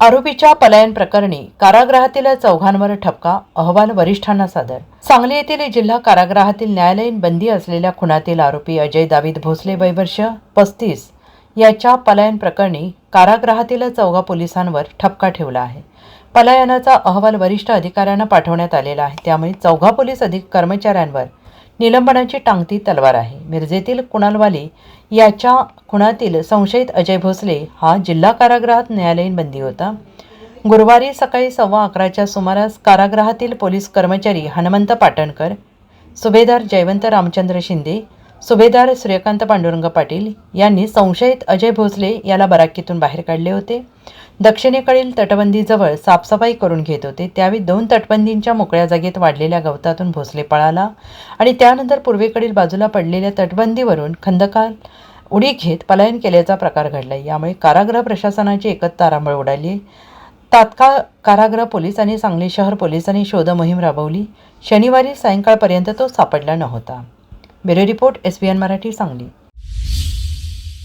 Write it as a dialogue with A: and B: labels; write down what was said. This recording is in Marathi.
A: आरोपीच्या पलायन प्रकरणी कारागृहातील चौघांवर ठपका अहवाल वरिष्ठांना सादर. सांगली येथील जिल्हा कारागृहातील न्यायालयीन बंदी असलेल्या खुनातील आरोपी अजय दावीद भोसले वैवर्ष पस्तीस याच्या पलायन प्रकरणी कारागृहातील चौघा पोलिसांवर ठपका ठेवला आहे. पलायनाचा अहवाल वरिष्ठ अधिकाऱ्यांना पाठवण्यात आलेला आहे. त्यामुळे चौघा पोलीस अधिक कर्मचाऱ्यांवर निलंबनाची टांगती तलवार आहे. मिरजेतील कुणालवाली याच्या खुणातील संशयित अजय भोसले हा जिल्हा कारागृहात न्यायालयीन बंदी होता. गुरुवारी सकाळी सव्वा अकराच्या सुमारास कारागृहातील पोलीस कर्मचारी हनुमंत पाटणकर सुभेदार जयवंत रामचंद्र शिंदे सुभेदार सूर्यकांत पांडुरंग पाटील यांनी संशयित अजय भोसले याला बराकीतून बाहेर काढले होते. दक्षिणेकडील तटबंदीजवळ साफसफाई करून घेत होते. त्यावेळी दोन तटबंदींच्या मोकळ्या जागेत वाढलेल्या गवतातून भोसले पळाला आणि त्यानंतर पूर्वेकडील बाजूला पडलेल्या तटबंदीवरून खंदकाल उडी घेत पलायन केल्याचा प्रकार घडला. यामुळे कारागृह प्रशासनाची एकच तारांबळ उडाली. तात्काळ कारागृह पोलीस आणि सांगली शहर पोलिसांनी शोध मोहीम राबवली. शनिवारी सायंकाळपर्यंत तो सापडला नव्हता. Bureau report S B N Marathi Sangli.